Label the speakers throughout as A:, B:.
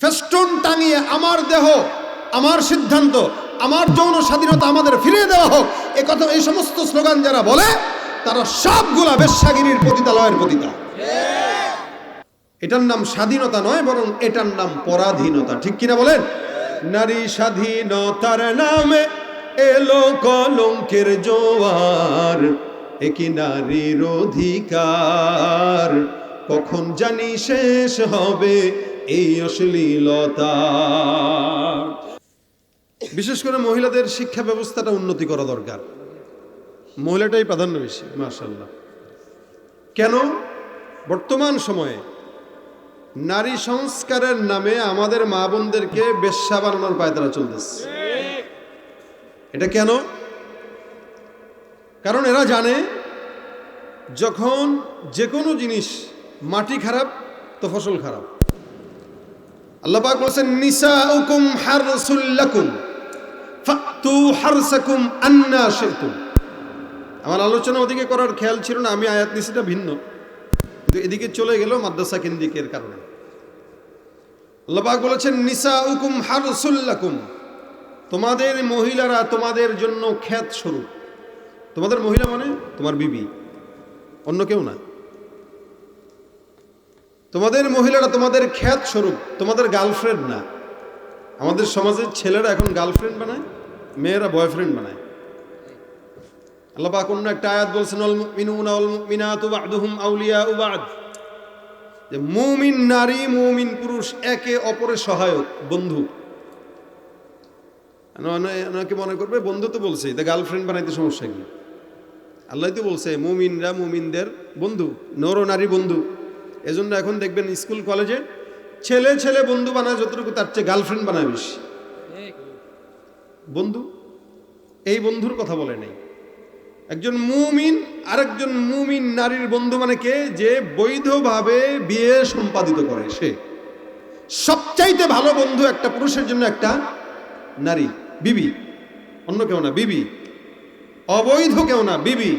A: Festoon টাঙিয়ে আমার দেহ, আমার সিদ্ধান্ত, আমার যৌন স্বাধীনতা আমাদের ফিরিয়ে দেওয়া হোক। এ কথা, এই সমস্ত স্লোগান যারা বলে, তারা সবগুলা বেশ্যাগিরির পতিতালয়ের পতিতা। এটার নাম স্বাধীনতা নয়, বরং এটার নাম পরাধীনতা। ঠিক কিনা বলেন? নারী স্বাধীনতার নামে এলো কলঙ্কের জোয়ার একই নারীর অধিকার? কখন জানি শেষ হবে এই অশ্লীলতা। বিশেষ করে মহিলাদের শিক্ষা ব্যবস্থাটা উন্নতি করা দরকার। মহিলাটাই প্রাধান্য বেশি মার্শাল্লাহ কেন? বর্তমান সময়ে নারী সংস্কারের নামে আমাদের মা বোনদেরকে বেশ্যা বানানোর পায় তারা চলতেছে। এটা কেন? কারণ এরা জানে যখন যে কোনো জিনিস, মাটি খারাপ তো ফসল খারাপ। আল্লাহ পাক বলেছেন নিসা উকুম হারসুল্লাকুম ফাতু হারসাকুম আন্না শিতুম। আমার আলোচনা ওদিকে করার খেয়াল ছিল না, আমি আয়াত নিচেটা ভিন্ন। কিন্তু এদিকে চলে গেল মাদ্রাসা কেন্দ্রিকের কারণে। আল্লাপাক বলেছেন নিসা উকুম হারসুল্লাকুম তোমাদের মহিলারা তোমাদের জন্য খ্যাত স্বরূপ। তোমাদের মহিলা মানে তোমার বিবি, অন্য কেউ না। তোমাদের মহিলারা তোমাদের খ্যাত স্বরূপ, তোমাদের গার্লফ্রেন্ড না। আমাদের সমাজের ছেলেরা এখন গার্লফ্রেন্ড বানায়, মেয়েরা বয়ফ্রেন্ড বানায়। আল্লাহ পাক অন্য একটা আয়াত বলছেন, অল মুমিনুনা ওয়াল মুমিনাতু বা'দুহুম আউলিয়াউ বা'দ। যে মুমিন নারী, মুমিন পুরুষ একে অপরের সহায়ক, বন্ধু। অনেকে মনে করবে, বন্ধু তো বলছে তা গার্লফ্রেন্ড বানাইতে সমস্যা কি? আল্লাহ তো বলছে, মুমিনরা মুমিনদের বন্ধু, নর নারী বন্ধু। এজন্য এখন দেখবেন স্কুল, কলেজে ছেলে ছেলে, বন্ধু বানায় যতটুকু তার চেয়ে গার্লফ্রেন্ড বানায় বেশি। বন্ধু, এই বন্ধুর কথা বলে নেই। একজন মুমিন, আরেকজন মুমিন নারীর বন্ধু মানে কে? যে বৈধভাবে বিয়ে সম্পাদিত করে সে। সবচাইতে ভালো বন্ধু একটা পুরুষের জন্য একটা নারী, বিবি। অন্য কেউ না, বিবি। অবৈধ কেউ না, বিবি।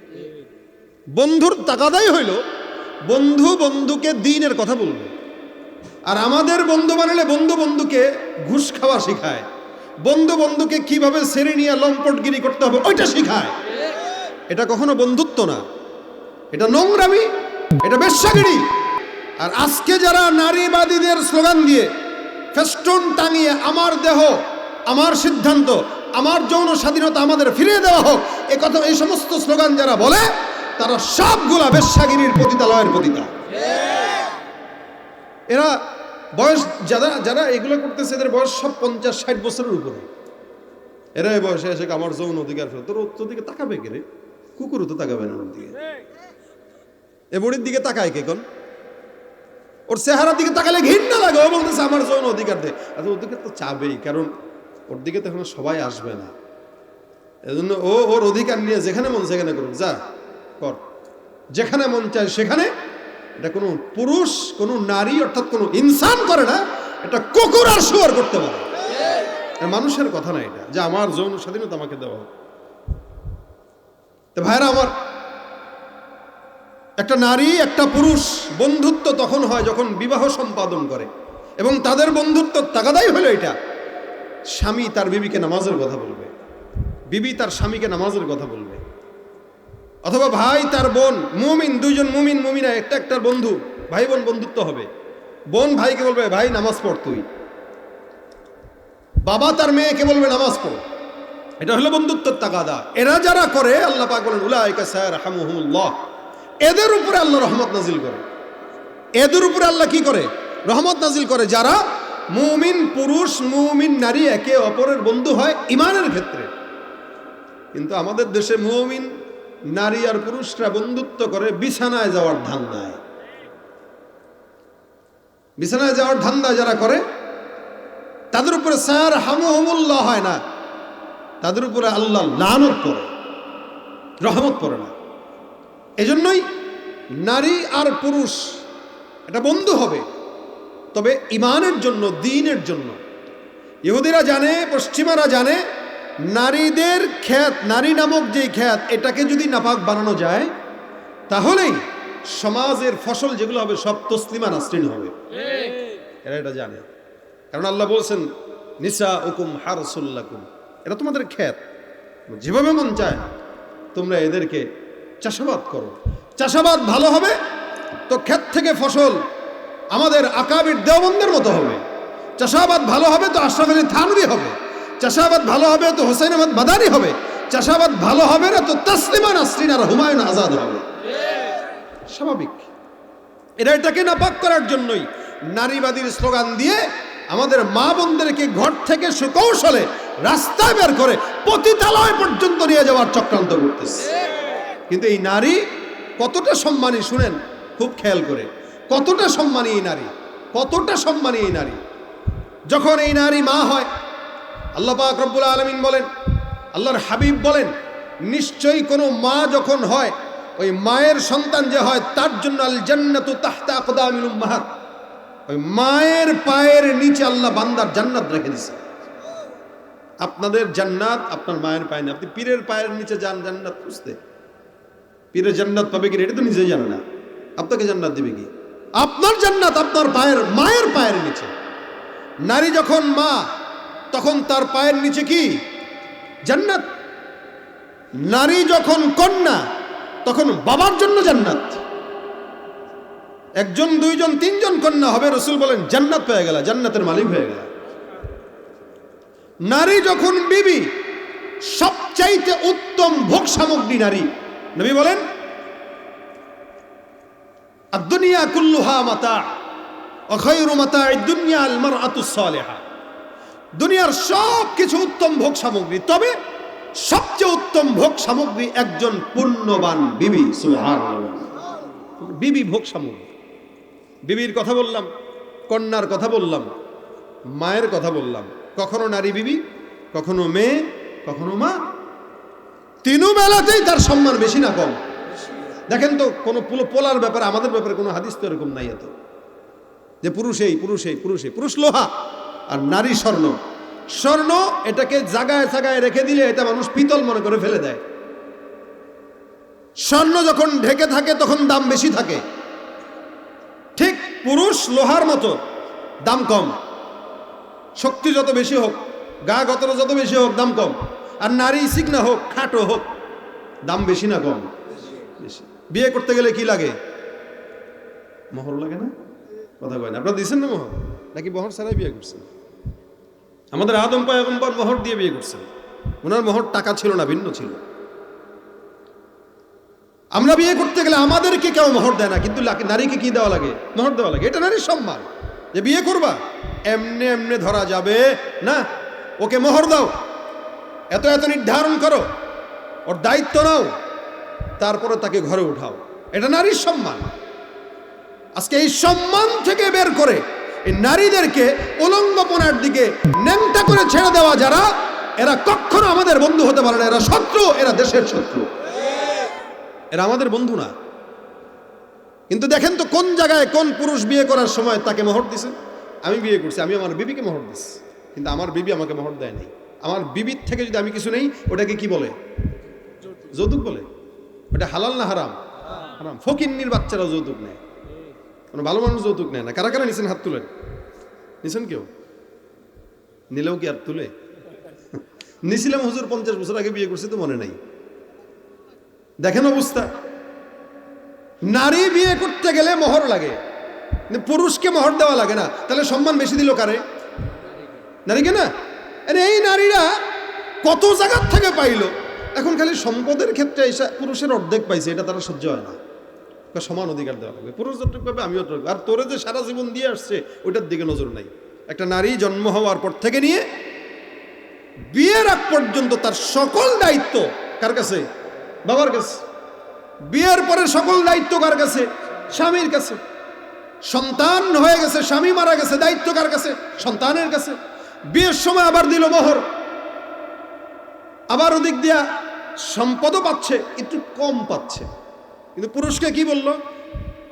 A: বন্ধুর তাকাদাই হইল, বন্ধু বন্ধুকে দিনের কথা বলবে। আর আমাদের বন্ধু বানালে বন্ধু বন্ধুকে ঘুষ খাওয়া শিখায়। বন্ধু বন্ধুকে কীভাবে সেরে নিয়ে লম্পটগিরি করতে হবে, ওইটা শিখায়। এটা কখনো বন্ধুত্ব না। এটা নোংরামি, এটা বেশ্যাগিরি। আর আজকে যারা নারীবাদীদের স্লোগান দিয়ে ফেস্টুন টাঙিয়ে আমার দেহ, আমার সিদ্ধান্ত, আমার যৌন স্বাধীনতা আমাদের ফিরিয়ে দেওয়া হোক, এ কথা এই সমস্ত স্লোগান যারা বলে তারা সবগুলা বেশ্যাগিরির পতিতালয়ের পতিতা। এরা বয়স, যারা যারা এগুলো করতেছে, এদের বয়স সব পঞ্চাশ, ষাট বছরের উপরে। এরা এই বয়সে এসে আমার যৌন অধিকার ফেলে তোর তোর দিকে তাকাবে কে রে? কুকুরও তো তাকাবে না ওর দিকে। এ বুড়ির দিকে তাকায় কে কোন? ওর চেহারার দিকে তাকালে ঘৃণা লাগে। ও বলতেছে, আমার যৌন অধিকার দে। আচ্ছা অধিকার তো চাবেই, কারণ ওর দিকে তো এখন সবাই আসবে না। এজন্য ও ওর অধিকার নিয়ে যেখানে মন সেখানে করুক, যা। কর। যেখানে মন চায় সেখানে। এটা কোনো পুরুষ, কোনো নারী, অর্থাৎ কোনো ইনসান করে না। এটা কুকুর আর শুয়ার করতে পারে। মানুষের কথা না এটা। যে আমার যৌন স্বাধীনতা আমাকে দেওয়া হোক। তো ভাইরা আমার, একটা নারী, একটা পুরুষ বন্ধুত্ব তখন হয় যখন বিবাহ সম্পাদন করে। এবং তাদের বন্ধুত্ব তাগাদাই হলো এটা। স্বামী তার বিবিকে নামাজের কথা বলবে। বিবি তার স্বামীকে নামাজের কথা বলবে। অথবা ভাই, তার বোন, মুমিন, দুইজন মুমিন, মুমিনা, একটা একটার বন্ধু ভাই বোন বন্ধুত্ব হবে। বোন ভাইকে বলবে, ভাই, নামাজ পড় তুই। বাবা তার মেয়েকে বলবে, নামাজ পড়। এটা হলো বন্ধুত্বের তাকাদা এরা যারা করে, আল্লাহ পাক বলেন, উলাইকা সায়ারহামুহুমুল্লাহ। এদের উপরে আল্লাহ রহমত নাজিল করে। এদের উপরে আল্লাহ কি করে? রহমত নাজিল করে যারা মুমিন পুরুষ, মুমিন নারী, একে অপরের বন্ধু হয় ইমানের ক্ষেত্রে। কিন্তু আমাদের দেশে মুমিন নারী আর পুরুষরা বন্ধুত্ব করে বিছানায় যাওয়ার ধান্দায়। বিছানায় যাওয়ার ধান্দা যারা করে, তাদের উপরে স্যার হামুহমুল্লাহ হয় না। তাদের উপরে আল্লাহ লানত করে, রহমত পড়ে না। এজন্যই নারী আর পুরুষ, এটা বন্ধু হবে। তবে ইমানের জন্য, দিনের জন্য। ইহুদিরা জানে, পশ্চিমারা জানে নারীদের খ্যাত, নারী নামক যে খ্যাত, এটাকে যদি নাপাক বানানো যায়, তাহলেই সমাজের ফসল যেগুলো হবে সব তসলিমা নাসরিন হবে। এরা এটা জানে। কারণ আল্লাহ বলছেন নিসা হুকুম হারসুল্লাকুম। এটা তোমাদের খ্যাত। যেভাবে মন চায় তোমরা এদেরকে চাষাবাদ করো। চাষাবাদ ভালো হবে, তো ক্ষেত থেকে ফসল আমাদের আকাবির দেওবন্দের মতো হবে। চাষাবাদ ভালো হবে, তো আশরাফ থানবি হবে। চাষাবাদ ভালো হবে, তো হোসেন আহমদ বাদানি হবে। চাষাবাদ ভালো হবে না, তো তসলিমা নাসরিন আর হুমায়ুন আজাদ হবে। স্বাভাবিক। এরা এটাকে নাপাক করার জন্যই নারীবাদীর স্লোগান দিয়ে আমাদের মা বোনদেরকে ঘর থেকে সুকৌশলে রাস্তায় বের করে পতিতালয় পর্যন্ত নিয়ে যাওয়ার চক্রান্ত করতেছে। কিন্তু এই নারী কতটা সম্মানী, শুনেন, খুব খেয়াল করে, কতটা সম্মানী এই নারী, কতটা সম্মানী এই নারী? যখন এই নারী মা হয় আল্লাহ পাক রব্বুল আলমিন বলেন, আল্লাহর হাবিব বলেন, নিশ্চয়ই কোনো মা যখন হয়, ওই মায়ের সন্তান যে হয়, তার জন্য আল জান্নাতু তাহতা আকদামিল উম্মাহাত। ওই মায়ের পায়ের নিচে আল্লাহ বান্দার জান্নাত রেখে দিছে। আপনাদের জান্নাত আপনার মায়ের পায়ে না আপনি পীরের পায়ের নিচে যান, জান্নাত খুঁজতে। পীরের জান্নাত পাবে কি এটা তো নিজেই জানে না। আপনাকে জান্নাত দিবে কি? আপনার জান্নাত আপনার পায়ের, মায়ের পায়ের নিচে। নারী যখন মা তখন তার পায়ের নিচে কি? জান্নাত। নারী যখন কন্যা, তখন বাবার জন্য জান্নাত। একজন, দুইজন, তিনজন কন্যা হবে, রসুল বলেন, জান্নাত পেয়ে গেল, জান্নাতের মালিক হয়ে গেল। নারী যখন বিবি, সবচাইতে উত্তম ভোগ সামগ্রী নারী। নবী বলেন দুনিয়া কুল্লুহা মাতা অখয়রু মাতা দুনিয়া আলমার আতুসালেহা দুনিয়ার সব কিছু উত্তম ভোগ সামগ্রী। তবে সবচেয়ে উত্তম ভোগ সামগ্রী একজন পুণ্যবান বিবি। বিবি ভোগ সামগ্রী। বিবির কথা বললাম, কন্যার কথা বললাম, মায়ের কথা বললাম। কখনো নারী বিবি, কখনো মেয়ে, কখনো মা। তিনু বেলাতেই তার সম্মান বেশি না কম। দেখেন তো, কোনো পুলো পোলার ব্যাপারে, আমাদের ব্যাপারে কোনো হাদিস তো এরকম নাই এত। যে পুরুষেই পুরুষেই পুরুষ পুরুষ লোহা। আর নারী স্বর্ণ। স্বর্ণ এটাকে জাগায় জাগায় রেখে দিলে এটা মানুষ পিতল মনে করে ফেলে দেয়। স্বর্ণ যখন ঢেকে থাকে, তখন দাম বেশি থাকে। ঠিক পুরুষ লোহার মতো, দাম কম। শক্তি যত বেশি হোক, গা গতর যত বেশি হোক, দাম কম। আর নারী সিকনা হোক, খাটো হোক, দাম বেশি না কম? বিয়ে করতে গেলে কি লাগে? মোহর লাগে না? কথা কয় না। আপনারা দিয়েছেন না মোহর? নাকি মোহর ছাড়াই বিয়ে করছেন? আমাদের আদম পায়গম্বর মোহর দিয়ে বিয়ে করছেন। ওনার মোহর টাকা ছিল না, ভিন্ন ছিল। আমরা বিয়ে করতে গেলে আমাদেরকে কেউ মোহর দেয় না, কিন্তু নারীকে কি দেওয়া লাগে? মোহর দেওয়া লাগে। এটা নারীর সম্মান। যে বিয়ে করবা, এমনে এমনে ধরা যাবে। না, ওকে মোহর দাও। এত এত নির্ধারণ করো। ওর দায়িত্ব নাও। তারপরে তাকে ঘরে উঠাও। এটা নারীর সম্মান। আজকে এই সম্মান থেকে বের করে এই নারীদেরকে উলঙ্গপনার দিকে ন্যাংটা করে ছেড়ে দেওয়া যারা, এরা কখনো আমাদের বন্ধু হতে পারে না, এরা শত্রু, এরা দেশের শত্রু। এরা আমাদের বন্ধু না। কিন্তু দেখেন তো কোন জায়গায় কোন পুরুষ বিয়ে করার সময় তাকে মোহর দিছে? আমি বিয়ে করছি, আমি আমার বিবিকে মোহর দিছি। কিন্তু আমার বিবি আমাকে মোহর দেয় নাই। আমার বিবির থেকে যদি আমি কিছু নেই, ওটাকে কি বলে? যৌতুক বলে। ওটা হালাল না হারাম? হারাম। ফকিন্নির বাচ্চারা যৌতুক নেয়। কোনো ভালো মানুষ যৌতুক নেয় না। কারা কারা নিছেন হাত তুলেন নিছেন কেউ? নিলেও কি আর তুলে? নিছিলাম হুজুর পঞ্চাশ বছর আগে বিয়ে করছি তো মনে নাই। দেখেন অবস্থা। নারী বিয়ে করতে গেলে মোহর লাগে। পুরুষকে মোহর দেওয়া লাগে না। তাহলে সম্মান বেশি দিল কারে? নারীকে না? আরে এই নারীরা কত জায়গার থেকে পাইলো? এখন খালি সম্পদের ক্ষেত্রে পুরুষের অর্ধেক পাইছে, এটা তারা সহ্য হয় না। সমান অধিকার দেওয়া লাগবে। পুরুষ যতটুকু পাবে, আমিও ততটুকু। আর তোরে যে সারা জীবন দিয়ে আসছে, ওইটার দিকে নজর নাই। একটা নারী জন্ম হওয়ার পর থেকে নিয়ে, বিয়ের আগ পর্যন্ত তার সকল দায়িত্ব কার কাছে? বাবার কাছে। বিয়ের পরে সকল দায়িত্ব কার কাছে? স্বামীর কাছে। সন্তান হয়ে গেছে, স্বামী মারা গেছে, দায়িত্ব কার কাছে? সন্তানের কাছে। বিয়ের সময় আবার দিল মোহর। আবার ওদিক দিয়া সম্পদও পাচ্ছে, একটু কম পাচ্ছে। কিন্তু পুরুষকে কি বলল?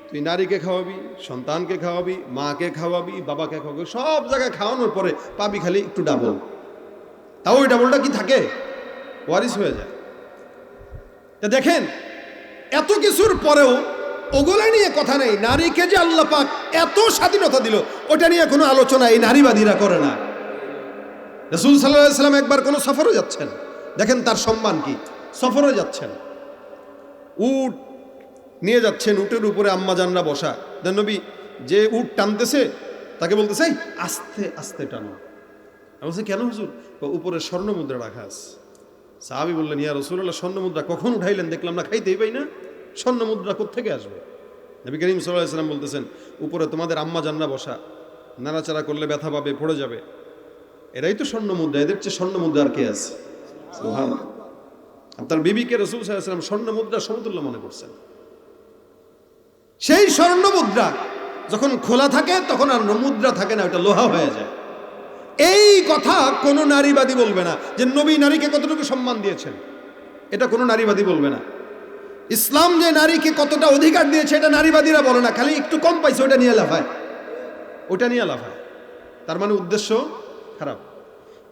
A: তুই নারীকে খাওয়াবি, সন্তানকে খাওয়াবি, মাকে খাওয়াবি, বাবাকে খাওয়াবি, সব জায়গায় খাওয়ানোর পরে পাবি খালি একটু ডাবল তাও ওই ডাবলটা কি থাকে? ওয়ারিস হয়ে যায়। তা দেখেন, এত কিছুর পরেও ওগুলা নিয়ে কথা নেই। নারীকে যে আল্লাহ পাক এত স্বাধীনতা দিল, ওটা নিয়ে কোনো আলোচনা এই নারীবাদীরা করে না। রসুল সাল্লাহ সাল্লাম একবার কোনো সফরে যাচ্ছেন। দেখেন তার সম্মান কি? সফরে যাচ্ছেন। উট নিয়ে যাচ্ছেন উটের উপরে আম্মা জানরা বসা। দেন নবী যে উট টানতেছে, তাকে বলতেছে আস্তে আস্তে টানো। বলছি, কেন হুজুর? উপরে স্বর্ণ মুদ্রা রাখা আছে। সাহাবি বললেন, ইয়া রসুল্লাহ স্বর্ণ মুদ্রা কখন উঠাইলেন? দেখলাম না, খাইতেই পাই না। স্বর্ণ মুদ্রা কোথেকে আসবে? নবী করিম সাল্লাহ সাল্লাম বলতেছেন, উপরে তোমাদের আম্মা জান্না বসা। নাড়াচাড়া করলে ব্যথা পাবে, পড়ে যাবে। এরাই তো স্বর্ণ মুদ্রা এদের চেয়ে স্বর্ণ মুদ্রা আর কে আছে। আপনার বিবিকে রসুল সাল্লাম স্বর্ণ মুদ্রা সমতুল্য মনে করছেন। সেই স্বর্ণ মুদ্রা যখন খোলা থাকে, তখন আর মুদ্রা থাকে না, ওটা লোহা হয়ে যায়। এই কথা কোনো নারীবাদী বলবে না যে নবী নারীকে কতটুকু সম্মান দিয়েছেন। এটা কোনো নারীবাদী বলবে না। ইসলাম যে নারীকে কতটা অধিকার দিয়েছে, এটা নারীবাদীরা বলে না, খালি একটু কম পাইছে, ওটা নিয়ে লাফায়। ওটা নিয়ে লাফায়। তার মানে উদ্দেশ্য খারাপ।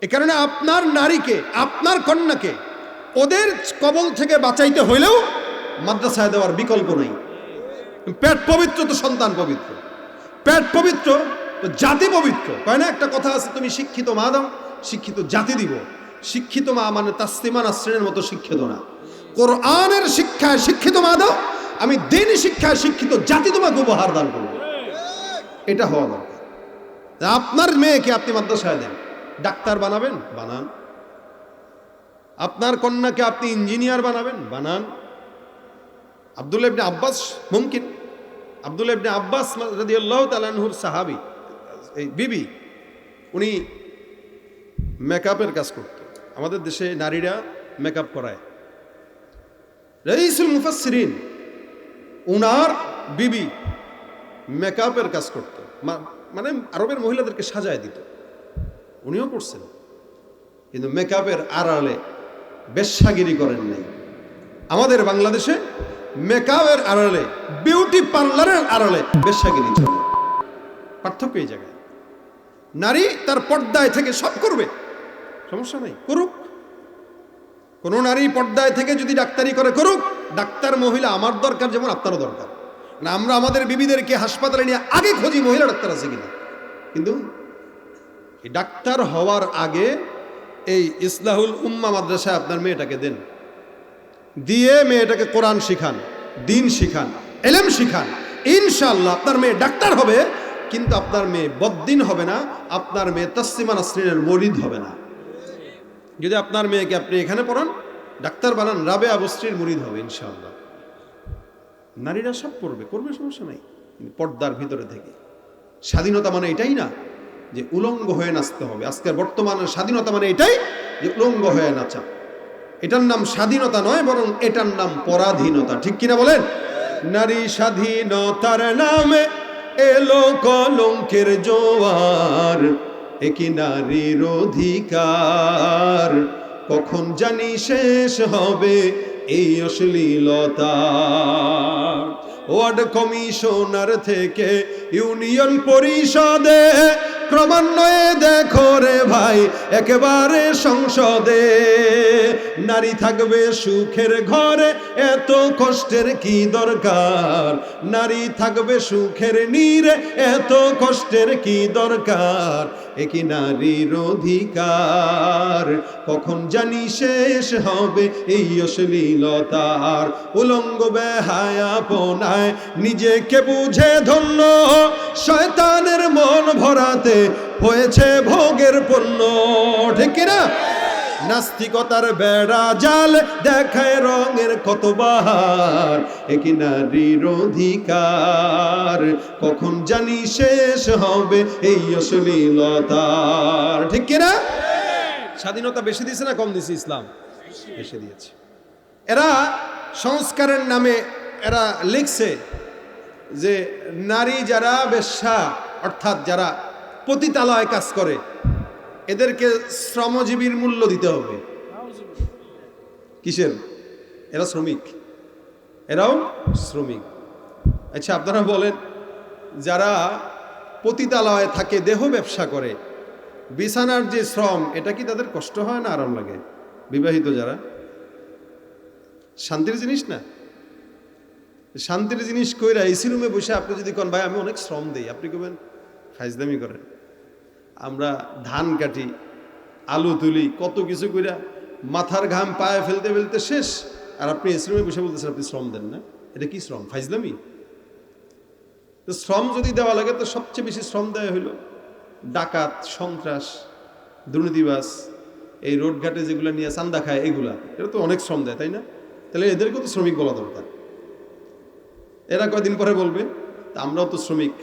A: এ কারণে আপনার নারীকে, আপনার কন্যাকে ওদের কবল থেকে বাঁচাইতে হইলেও মাদ্রাসায় দেওয়ার বিকল্প নেই। পেট পবিত্র তো সন্তান পবিত্র। পেট পবিত্র তো জাতি পবিত্র। কয় না? একটা কথা আছে, তুমি শিক্ষিত মা দাও, শিক্ষিত জাতি দিব। শিক্ষিত মা মানে তাস্তিমান আশ্রয়ের মতো শিক্ষিত না। কোরআনের শিক্ষায় শিক্ষিত মা দাও, আমি দিন শিক্ষায় শিক্ষিত জাতি তোমাকে উপহার দান করব। এটা হওয়া দরকার। আপনার মেয়েকে আপনি মাদ্রাসায় দেন। ডাক্তার বানাবেন, বানান। আপনার কন্যাকে আপনি ইঞ্জিনিয়ার বানাবেন, বানান। আব্দুল ইবনে আব্বাস মুমকিন। আব্দুল ইবনে আব্বাস রাদিয়াল্লাহু তাআলাহুর সাহাবী, এই বিবি, উনি মেকআপের কাজ করত। আমাদের দেশে নারীরা মেকআপ করায়। রইসুল মুফাসসিরিন, উনার বিবি মেকআপের কাজ করত। মানে আরবের মহিলাদেরকে সাজায় দিত। উনিও করছেন। কিন্তু মেকআপের আড়ালে বেশ্যাগিরি করেন নাই। আমাদের বাংলাদেশে মেকআপের আড়ালে, বিউটি পার্লারের আড়ালে বেশ্যাগিরি চলে। পার্থক্য এই জায়গায়। নারী তার পর্দায় থেকে সব করবে। সমস্যা নেই, করুক। কোন নারী পর্দায় থেকে যদি ডাক্তারি করে, করুক। ডাক্তার, মহিলা আমার দরকার যেমন আপনারও দরকার। না, আমরা আমাদের বিবিদেরকে হাসপাতালে নিয়ে আগে খুঁজি মহিলা ডাক্তার আছে কিনা। কিন্তু ডাক্তার হওয়ার আগে এই ইসলাহুল উম্মা মাদ্রাসায় আপনার মেয়েটাকে দেন। দিয়ে মেয়েটাকে কোরআন শিখান, দিন শিখান, এলেম শিখান। ইনশাল্লাহ আপনার মেয়ে ডাক্তার হবে, কিন্তু আপনার মেয়ে বদ্দিন হবে না, আপনার মেয়ে তসলিমান শ্রেণির মরিদ হবে না। যদি আপনার মেয়েকে আপনি এখানে পড়ান, ডাক্তার বানান, রাবে আবস্ত্রীর মরিদ হবে ইনশাআল্লাহ। নারীরা সব করবে করবে সমস্যা নাই পর্দার ভিতরে থেকে। স্বাধীনতা মানে এটাই না যে উলঙ্গ হয়ে নাচতে হবে। আজকের বর্তমানে স্বাধীনতা মানে এটাই যে উলঙ্গ হয়ে নাচা এটার নাম স্বাধীনতা নয়, বরং এটার নাম পরাধীনতা। ঠিক কিনা বলেন? নারী স্বাধীনতার নামে এলো কলঙ্কের জোয়ার, একই নারীর অধিকার। কখন জানি শেষ হবে এই অশ্লীলতা। ওয়ার্ড কমিশনার থেকে ইউনিয়ন পরিষদে ক্রমান্বয়ে দেখো রে ভাই, একেবারে সংসদে। নারী থাকবে সুখের ঘরে, এত কষ্টের কি দরকার? নারী থাকবে সুখের নীরে, এত কষ্টের কি দরকার? একই নারীর অধিকার। কখন জানি শেষ হবে এই অশ্লীলতার। উলঙ্গ বেহায়াপনায় নিজেকে বুঝে ধন্য। শয়তানের মন ভরাতে হয়েছে ভোগের পণ্য। ঠিক কিনা? নাস্তিকতার বেড়া জাল দেখায় রঙের কত বাহার। একই নারীর অধিকার? কখন জানি শেষ হবে এই অশ্লীলতার। ঠিক কিনা স্বাধীনতা বেশি দিয়েছে না কম দিয়েছে ইসলাম? বেশি দিয়েছে। এরা সংস্কারের নামে এরা লিখছে যে নারী যারা বেশ্যা, অর্থাৎ যারা পতিতালয় কাজ করে এদেরকে শ্রমজীবীর মূল্য দিতে হবে। কিসের? এরা শ্রমিক। এরাও শ্রমিক। আচ্ছা আপনারা বলেন, যারা পতিতালয়ে থাকে, দেহ ব্যবসা করে, বিছানার যে শ্রম, এটা কি তাদের কষ্ট হয় না আরাম লাগে? বিবাহিত যারা। শান্তির জিনিস না? শান্তির জিনিস কইরা এসি রুমে বসে আপনি যদি কন, ভাই, আমি অনেক শ্রম দেই। আপনি কবেন ফাইজদামি করেন। আমরা ধান কাটি, আলু তুলি, কত কিছু কইরা মাথার ঘাম পায়ে ফেলতে ফেলতে শেষ। আর আপনি এসি রুমে বসে বলতেছেন, আপনি শ্রম দেন না? এটা কি শ্রম? ফাইজলামি? তো শ্রম যদি দেওয়া লাগে, তো সবচেয়ে বেশি শ্রম দেওয়া হইল ডাকাত, সন্ত্রাস দুর্নীতিবাস এই রোডঘাটে যেগুলো নিয়ে চান্দা খায়, এগুলা। এটা তো অনেক শ্রম দেয়, তাই না? তাহলে এদেরকেও তো শ্রমিক বলা দরকার? এরা কয়দিন পরে বলবে, তা আমরাও তো শ্রমিক,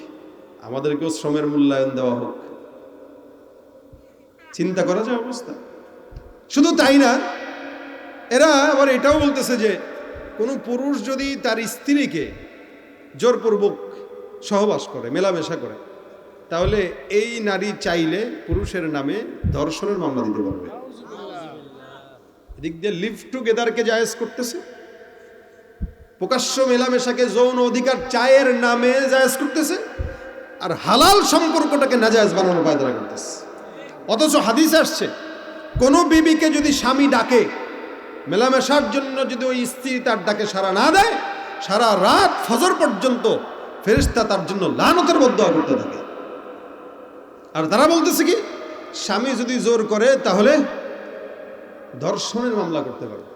A: আমাদেরকেও শ্রমের মূল্যায়ন দেওয়া হোক। চিন্তা করা যায় অবস্থা। শুধু তাই না, এরা আবার এটাও বলতেছে যে কোনো পুরুষ যদি তার স্ত্রীকে জোরপূর্বক সহবাস করে, মেলামেশা করে, তাহলে এই নারী চাইলে পুরুষের নামে ধর্ষণের মামলা দিতে পারবে। এদিক দিয়ে লিভ টুগেদারকে জায়েজ করতেছে? প্রকাশ্য মেলামেশাকে যৌন অধিকার চায়ের নামে জায়েজ করতেছে, আর হালাল সম্পর্কটাকে নাজায়েজ বানানোর পায়দারা করতেছে। অথচ হাদিস আসছে, কোনো বিবিকে যদি স্বামী ডাকে, মেলামেশার জন্য যদি ওই স্ত্রী তার ডাকে সারা না দেয়, সারা রাত ফজর পর্যন্ত ফেরিস্তা তার জন্য লানতের মধ্যে করতে থাকে। আর তারা বলতেছে কি, স্বামী যদি জোর করে তাহলে ধর্ষণের মামলা করতে পারবে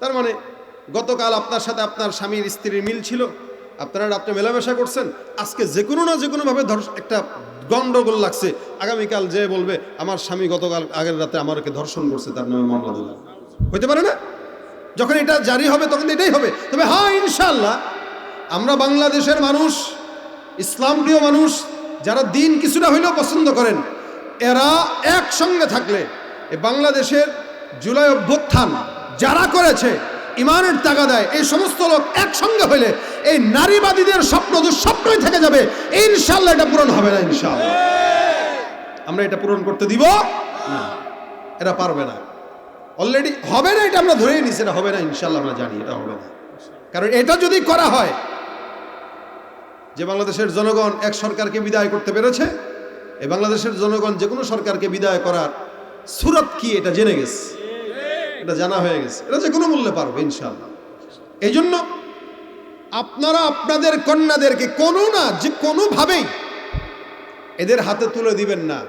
A: তার মানে গতকাল আপনার সাথে আপনার স্বামীর স্ত্রীর মিল ছিল, আপনারা রাত্রে মেলামেশা করছেন, আজকে যে কোনো না যে কোনোভাবে ধর্ষ একটা গন্ডগোল লাগছে। আগামীকাল যে বলবে, আমার স্বামী গতকাল আগের রাতে আমাকে ধর্ষণ করছে, তার নামে মামলা দিলাম হইতে পারে না? যখন এটা জারি হবে, তখন এটাই হবে। তবে হ্যাঁ ইনশাল্লাহ আমরা বাংলাদেশের মানুষ, ইসলাম প্রিয় মানুষ, যারা দিন কিছুটা হইলেও পছন্দ করেন, এরা একসঙ্গে থাকলে এ বাংলাদেশের জুলাই অভ্যুত্থান যারা করেছে ইমানের দেয়। এই সমস্ত লোক একসঙ্গে হইলে এই নারীবাদীদের স্বপ্ন দুঃস্বপ্নই থেকে যাবে। ইনশাল্লাহ এটা পূরণ হবে না ইনশাল্লাহ আমরা এটা পূরণ করতে দিব? না এরা পারবে না। অলরেডি হবে না, এটা আমরা ধরেই নিছি, এটা হবে না ইনশাল্লাহ আমরা জানি এটা হবে না। কারণ এটা যদি করা হয়, যে বাংলাদেশের জনগণ এক সরকারকে বিদায় করতে পেরেছে, এই বাংলাদেশের জনগণ যে কোনো সরকারকে বিদায় করার সুরত কি এটা জেনে গেছে? এটা জানা হয়ে গেছে। এটা যে কোনো মূল্যে পারবে ইনশাল্লাহ এই জন্য আপনারা আপনাদের কন্যাদেরকে কোনো না, যে কোনোভাবেই এদের হাতে তুলে দিবেন না।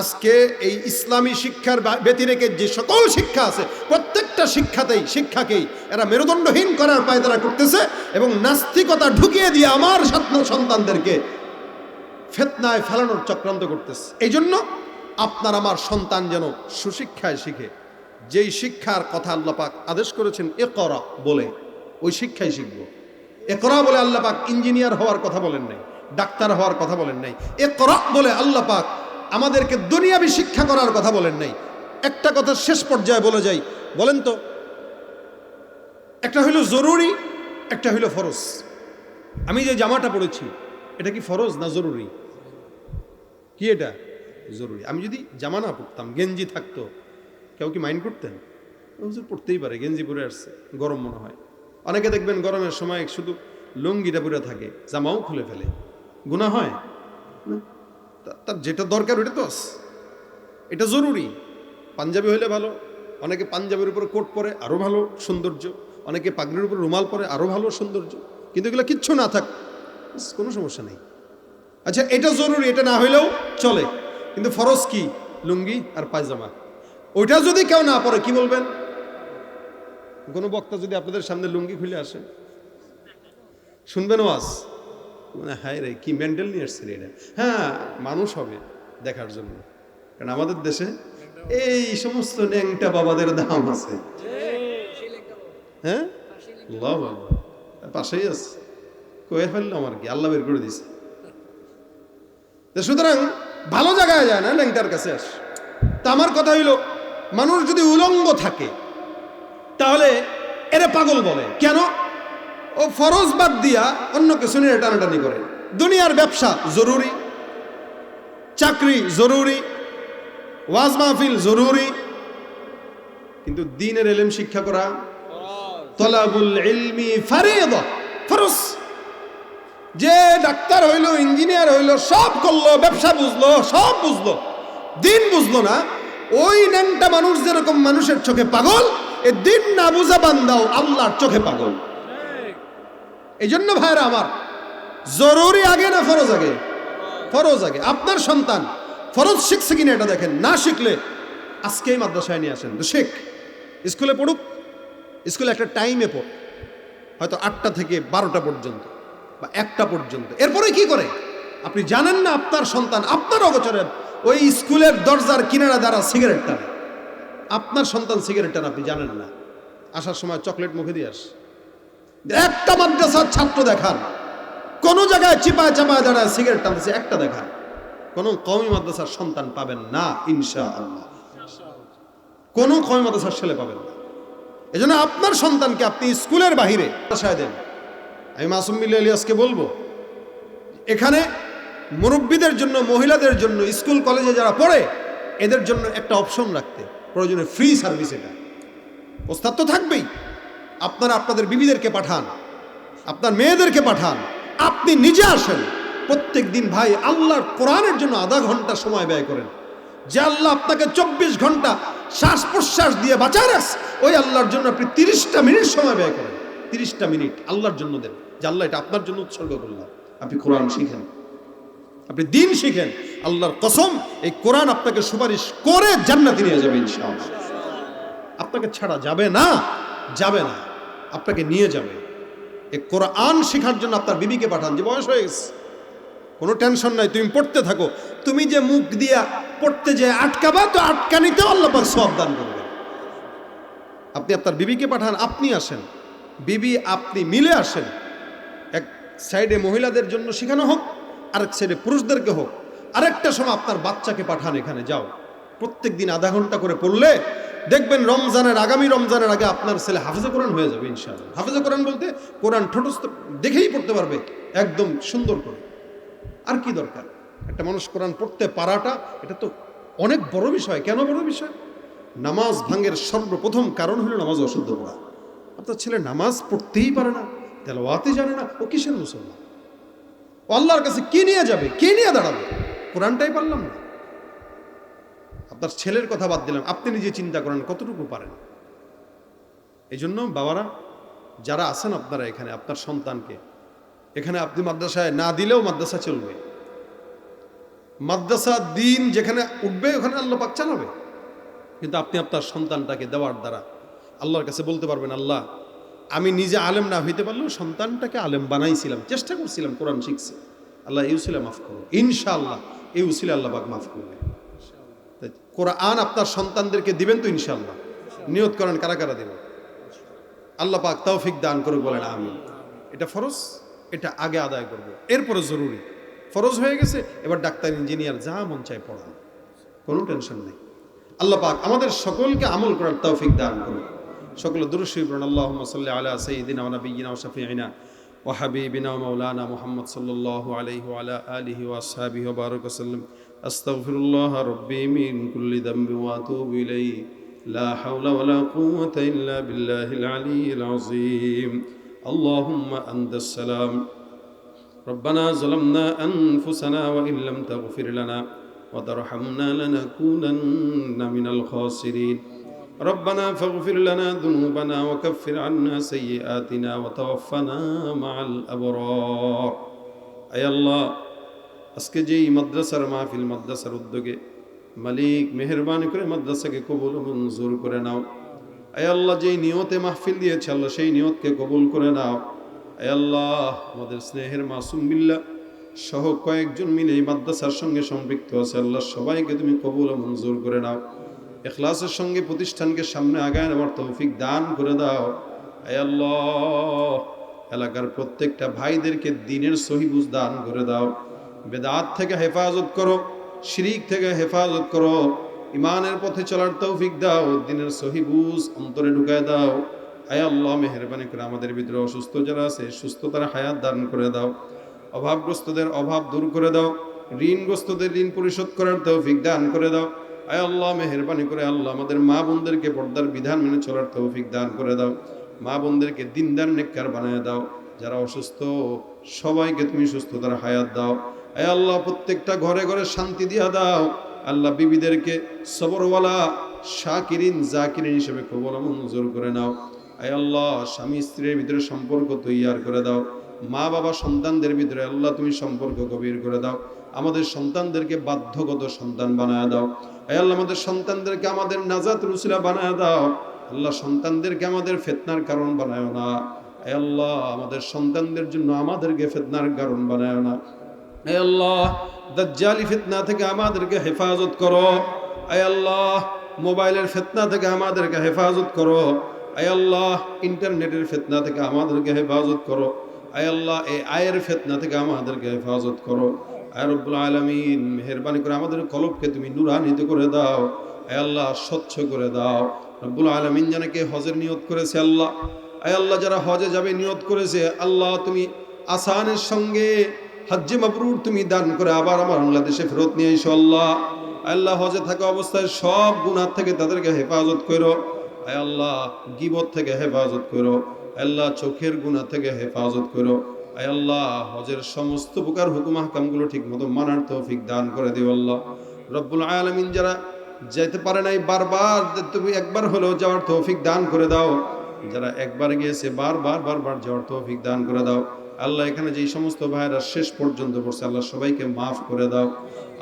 A: আজকে এই ইসলামী শিক্ষার ব্যতিরেকে যে সকল শিক্ষা আছে, প্রত্যেকটা শিক্ষাতেই, শিক্ষাকেই এরা মেরুদণ্ডহীন করার পায়তারা করতেছে এবং নাস্তিকতা ঢুকিয়ে দিয়ে আমার সন্তানদেরকে ফেতনায় ফেলানোর চক্রান্ত করতেছে। এই জন্য আপনার আমার সন্তান যেন সুশিক্ষায় শিখে যেই শিক্ষার কথা আল্লাপাক আদেশ করেছেন এ করা বলে, ওই শিক্ষাই শিখব। এ করা বলে আল্লাপাক ইঞ্জিনিয়ার হওয়ার কথা বলেন নাই, ডাক্তার হওয়ার কথা বলেন নাই এ করা বলে আল্লাপাক আমাদেরকে দুনিয়াবি শিক্ষা করার কথা বলেন নাই। একটা কথা শেষ পর্যায়ে বলে যাই, বলেন তো, একটা হইল জরুরি, একটা হইল ফরজ। আমি যে জামাটা পড়েছি, এটা কি ফরজ না জরুরি? কি এটা? জরুরি। আমি যদি জামা না পড়তাম, গেঞ্জি থাকতো কেউ কি মাইন্ড করতেন? হুজুর পড়তেই পারে, গেঞ্জি পরে আসছে, গরম মনে হয়। অনেকে দেখবেন গরমের সময় শুধু লুঙ্গিটা পরে থাকে, জামাও খুলে ফেলে। গুণা হয়? তার যেটা দরকার ওটা তো এটা জরুরি। পাঞ্জাবি হইলে ভালো, অনেকে পাঞ্জাবের উপর কোট পরে আরও ভালো সৌন্দর্য। অনেকে পাগড়ির উপর রুমাল পরে আরও ভালো সৌন্দর্য। কিন্তু এগুলো কিচ্ছু না থাক কোনো সমস্যা নেই। আচ্ছা এটা জরুরি, এটা না হইলেও চলে। কিন্তু ফরজ কি? লুঙ্গি আর পায়জামা। ওইটা যদি কেউ না পড়ে, কি বলবেন? কোনো বক্তা যদি আপনাদের সামনে লুঙ্গি খুলে আসে? শুনবেন ওয়াজ? মানে হায় রে, কি মেন্টাল নিয়ে আসছে এটা? হ্যাঁ মানুষ হবে দেখার জন্য। কারণ আমাদের দেশে এই সমস্ত ন্যাংটা বাবাদের দাম আছে। হ্যাঁ। পাশেই আছে। কয়ে ফেললাম আর কি? আল্লাহ বের করে দিছে। সুতরাং, ভালো জায়গায় যায় না ল্যাংটার কাছে আস। তা আমার কথা হইল মানুষ যদি উলঙ্গ থাকে, তাহলে এরে পাগল বলে। কেন? ও ফরজ বাদ দিয়া অন্য কিছু নিয়ে টানাটানি করে। দুনিয়ার ব্যবসা জরুরি, চাকরি জরুরি, ওয়াজ মাহফিল জরুরি, কিন্তু দিনের এলেম শিক্ষা করা ফরজ। যে ডাক্তার হইল, ইঞ্জিনিয়ার হইল, সব করল, ব্যবসা বুঝলো, সব বুঝলো। দিন বুঝলো না ওই ন্যাংটা মানুষ যেরকম মানুষের চোখে পাগল, এ দিন না বুঝা বান্দাও আল্লাহর চোখে পাগল। এই জন্য ভাইরা আমার, জরুরি আগে না ফরজ আগে? ফরজ আগে। আপনার সন্তান ফরজ শিখছে কিনা এটা দেখেন। না শিখলে আজকেই মাদ্রাসায় নিয়ে আসেন। তো শেখ, স্কুলে পড়ুক, স্কুলে একটা টাইমে পড়। হয়তো আটটা থেকে বারোটা পর্যন্ত বা একটা পর্যন্ত। এরপরে কি করে? আপনি জানেন না আপনার সন্তান, আপনার অগোচরে ওই স্কুলের দরজার কিনারা দ্বারা সিগারেট টানে। আপনার সন্তান সিগারেট টান, আপনি জানেন না। আসার সময় চকলেট মুখে দিয়ে আস। একটা মাদ্রাসার ছাত্র দেখান। কোন জায়গায় চিপায় চাপায় দাঁড়ায় সিগারেট টানতেছে, একটা দেখান। কোন কমি মাদ্রাসার সন্তান পাবেন না ইনশা আল্লাহ কোন কমি মাদ্রাসার ছেলে পাবেন না। এজন্য আপনার সন্তানকে আপনি স্কুলের বাহিরে দেন। আমি মাসুম মিল্লা ইলিয়াসকে বলব, এখানে মুরব্বীদের জন্য, মহিলাদের জন্য, স্কুল, কলেজে যারা পড়ে, এদের জন্য একটা অপশন রাখতে। প্রয়োজনে ফ্রি সার্ভিস এটা। ওস্তাদ তো থাকবেই। আপনারা আপনাদের বিবিদেরকে পাঠান। আপনার মেয়েদেরকে পাঠান। আপনি নিজে আসেন। প্রত্যেক দিন ভাই আল্লাহর কোরআনের জন্য আধা ঘণ্টা সময় ব্যয় করেন। যে আল্লাহ আপনাকে চব্বিশ ঘণ্টা শ্বাস প্রশ্বাস দিয়ে বাঁচা রাখ ওই আল্লাহর জন্য আপনি তিরিশটা মিনিট সময় ব্যয় করেন। তিরিশটা মিনিট আল্লাহর জন্য দেন। যে আল্লাহ এটা আপনার জন্য উৎসর্গ করলাম। আপনি কোরআন শিখেন। আপনি দিন শিখেন। আল্লাহর কসম, এই কোরআন আপনাকে সুপারিশ করে জান্নাতে নিয়ে যাবে ইনশাআল্লাহ। আপনাকে ছাড়া যাবে না যাবে না, আপনাকে নিয়ে যাবে। এই কোরআন শেখার জন্য আপনার বিবিকে পাঠান, যে বয়স হয়ে গেছে। কোনো টেনশন নাই, তুমি পড়তে থাকো। তুমি যে মুখ দিয়া পড়তে যে আটকাবা, তো আটকানিতেও আল্লাহ পাক সব দান করবেন। আপনি আপনার বিবিকে পাঠান, আপনি আসেন। বিবি, আপনি মিলে আসেন। এক সাইডে মহিলাদের জন্য শেখানো হোক আরেক ছেলে পুরুষদেরকে হোক, আরেকটা সময় আপনার বাচ্চাকে পাঠান এখানে, যাও। প্রত্যেক দিন আধা ঘণ্টা করে পড়লে দেখবেন রমজানের, আগামী রমজানের আগে আপনার ছেলে হাফেজে কোরআন হয়ে যাবে, ইনশাআল্লাহ। হাফেজে কোরআন বলতে কোরআন ঠোঁটস্থ দেখেই পড়তে পারবে, একদম সুন্দর করে। আর কি দরকার? একটা মানুষ কোরআন পড়তে পারাটা, এটা তো অনেক বড় বিষয়। কেন বড় বিষয়? নামাজ ভাঙের সর্বপ্রথম কারণ হলো নামাজ অশুদ্ধ পড়া। আপনার ছেলে নামাজ পড়তেই পারে না তেলাওয়াতে জানে না, ও কিসের মুসলমান? আল্লাহর কাছে কে নিয়ে যাবে? কে নিয়ে দাঁড়াবে? কোরআনটাই পারলাম না। আপনার ছেলের কথা বাদ দিলাম। আপনি নিজে চিন্তা করেন, কতটুকু পারেন? এই জন্য বাবারা, যারা আছেন আপনারা এখানে, আপনার সন্তানকে, এখানে আপনি মাদ্রাসায় না দিলেও মাদ্রাসা চলবে। মাদ্রাসা দিন যেখানে উঠবে, ওখানে আল্লাহ পাক চালাবে। কিন্তু আপনি আপনার সন্তানটাকে দেওয়ার দ্বারা আল্লাহর কাছে বলতে পারবেন, আল্লাহ আমি নিজে আলেম না হইতে পারলেও সন্তানটাকে আলেম বানাইছিলাম, চেষ্টা করছিলাম কোরআন শিখছে। আল্লাহ এই উসিলা মাফ করো ইনশাআল্লাহ এই উসিলা আল্লাহ পাক মাফ করবে কোরআন আপনার সন্তানদেরকে দিবেন তো ইনশাআল্লাহ। নিয়ত করেন, কারা কারা দেবেন? আল্লাহ পাক তৌফিক দান করুক বলেন আমি এটা ফরজ, এটা আগে আদায় করব। এরপরে জরুরি। ফরজ হয়ে গেছে, এবার ডাক্তার, ইঞ্জিনিয়ার, যা মন চায় পড়ান। কোনো টেনশন নেই। আল্লাহ পাক আমাদের সকলকে আমল করার তৌফিক দান করুন সকল দুরুশী বরণ আল্লাহ সাল্লি আলা সঈদিন নবীনা শফিআনা وحبيبنا ومولانا محمد صلى الله عليه وعلى آله وأصحابه وبارك وسلم أستغفر الله ربي من كل ذنب وأتوب إليه لا حول ولا قوة إلا بالله العلي العظيم اللهم أنت السلام ربنا ظلمنا أنفسنا وإن لم تغفر لنا وترحمنا لنكونن من الخاسرين ربنا فاغفر لنا ذنوبنا وكفر عنا سيئاتنا وتوفنا مع الأبرار أي الله আজকে যেই মাদ্রাসার মাহফিল মাদ্রাসার উদ্যোগে মালিক মেহরবানি করে মাদ্রাসাকে কবুল ও মঞ্জুর করে নাও আয় আল্লাহ যেই নিয়তে মাহফিল দিয়েছে আল্লাহ সেই নিয়তকে কবুল করে নাও আয় আল্লাহ আমাদের স্নেহের মাসুম বিল্লাহ সহ কয়েকজন মিলে এই মাদ্রাসার সঙ্গে সম্পৃক্ত আছে আল্লাহ সবাইকে তুমি কবুল ও মঞ্জুর করে নাও এখলাসের সঙ্গে প্রতিষ্ঠানকে সামনে আগায় নেওয়ার তৌফিক দান করে দাও। আল্লাহ, এলাকার প্রত্যেকটা ভাইদেরকে দিনের সহিবুজ দান করে দাও। বেদাত থেকে হেফাজত করো, শিরিক থেকে হেফাজত করো ইমানের পথে চলার তৌফিক দাও, দিনের সহিবুজ অন্তরে ঢুকায় দাও। আয় আল্লাহ, মেহরবানি করে আমাদের ভিতরে অসুস্থ যারা আছে, সুস্থতার হায়াত দান করে দাও। অভাবগ্রস্তদের অভাব দূর করে দাও। ঋণগ্রস্তদের ঋণ পরিশোধ করার তৌফিক দান করে দাও। আয় আল্লাহ, মেহরবানি করে আল্লাহ, আমাদের মা বোনদেরকে পর্দার বিধান মেনে চলার তৌফিক দান করে দাও। মা বোনদেরকে দিনদার নেককার বানিয়ে দাও। যারা অসুস্থ, সবাইকে তুমি সুস্থতার হায়াত দাও। আয় আল্লাহ, প্রত্যেকটা ঘরে ঘরে শান্তি দিয়া দাও। আল্লাহ বিবিদেরকে সবরওয়ালা, শাকিরিন, জাকিরিন হিসেবে কবল মঞ্জুর করে নাও। আয় আল্লাহ, স্বামী স্ত্রীর ভিতরে সম্পর্ক তৈয়ার করে দাও। মা বাবা সন্তানদের ভিতরে আল্লাহ তুমি সম্পর্ক গভীর করে দাও। আমাদের সন্তানদেরকে বাধ্যগত সন্তান বানায় দাও। আল্লাহ, আমাদের সন্তানদেরকে আমাদের নাজাত রুসিলা বানায় দাও। আল্লাহ, সন্তানদেরকে আমাদের ফেতনার কারণ বানায় না। আল্লাহ, আমাদের সন্তানদের জন্য আমাদেরকে ফেতনার কারণ বানায় না। আল্লাহ, দাজ্জালি ফিতনা থেকে আমাদেরকে হেফাজত করো। আয় আল্লাহ, মোবাইলের ফিতনা থেকে আমাদেরকে হেফাজত করো। আয় আল্লাহ, ইন্টারনেটের ফিতনা থেকে আমাদেরকে হেফাজত করো। আয় আল্লাহ, এই আয়ের ফিতনা থেকে আমাদেরকে হেফাজত করো। আয় রব্বুল আলামিন, মেহেরবানি করে আমাদের কলবকে তুমি নুরান্বিত করে দাও। আয় আল্লাহ, স্বচ্ছ করে দাও। রব্বুল আলামিন জানাকে হজের নিয়ত করেছে আল্লাহ। আয় আল্লাহ যারা হজে যাবে নিয়ত করেছে, আল্লাহ তুমি আসানের সঙ্গে হজ্জে মাবরুর তুমি দান করে আবার আমার বাংলাদেশে ফেরত নিয়ে এসো আল্লাহ। আল্লাহ, হজে থাকা অবস্থায় সব গুণার থেকে তাদেরকে হেফাজত করো। আয় আল্লাহ, গিবত থেকে হেফাজত করো। আল্লাহ, চোখের গুণা থেকে হেফাজত করো। আয় আল্লাহ, হজের সমস্ত প্রকার হুকুম হাকামগুলো ঠিক মতো মানার তৌফিক দান করে দিও আল্লাহ। রব্বুল আলমিন যারা যেতে পারে নাই, বারবার তুমি একবার হলেও যাওয়ার তৌফিক দান করে দাও। যারা একবার গিয়েছে, বারবার বারবার যাওয়ার তৌফিক দান করে দাও। আল্লাহ এখানে যেই সমস্ত ভাইয়েরা শেষ পর্যন্ত পড়ছে, আল্লাহ সবাইকে মাফ করে দাও।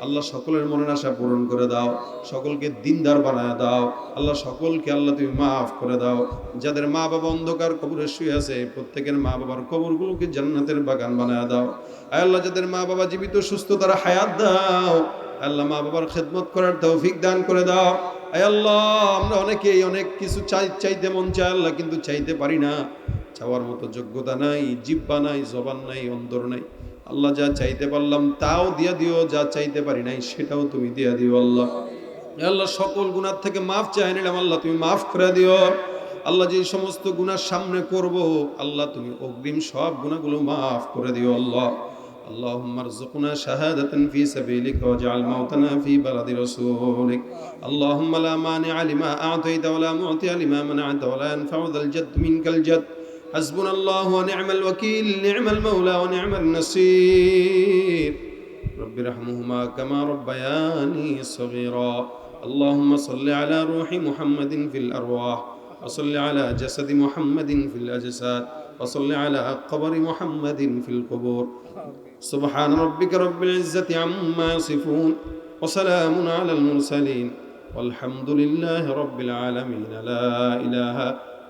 A: আল্লাহ সকলের মনের আশা পূরণ করে দাও, সকলকে দিনদার বানায় দাও, আল্লাহ সকলকে আল্লাহ তুমি মাফ করে দাও। যাদের মা বাবা অন্ধকার কবরে শুয়ে আছে, প্রত্যেকের মা বাবার কবরগুলোকে জান্নাতের বাগান বানায় দাও। আল্লাহ, যাদের মা বাবা জীবিত, সুস্থ, তারা হায়াত দাও। আল্লাহ, মা বাবার খেদমত করার তৌফিক দান করে দাও। আল্লাহ, আমরা অনেকেই অনেক কিছু চাই, চাইতে মন চায় আল্লাহ, কিন্তু চাইতে পারি না। চাওয়ার মতো যোগ্যতা নাই, জিব্বা নাই, জবান নাই, অন্তর নাই। আল্লাহ যা চাইতে পারলাম তাও দিয়া দিও যা চাইতে পারি নাই সেটাও তুমি দিয়া দিও আল্লাহ এ আল্লাহ সকল গুনার থেকে মাফ চাই নিলাম আল্লাহ তুমি মাফ করে দিও আল্লাহ যে সমস্ত গুনার সামনে করব আল্লাহ তুমি অগ্রিম সব গুণাগুলো মাফ করে দিও আল্লাহ اللهم ارزقنا شهادة في سبيلك واجعل موتنا في بلد رسولك اللهم لا مانع لما أعطيت ولا معطي لما منعت ولا ينفع ذا الجد منك الجد حسبنا الله ونعم الوكيل نعم المولى ونعم النصير. رب ارحمهما كما ربياني صغيرا. اللهم صل على روح محمد في الأرواح وصل على جسد محمد في الأجساد وصل على قبر محمد في القبور. سبحان ربك رب العزة عما يصفون وسلام على المرسلين. والحمد لله رب العالمين. لا إله إلا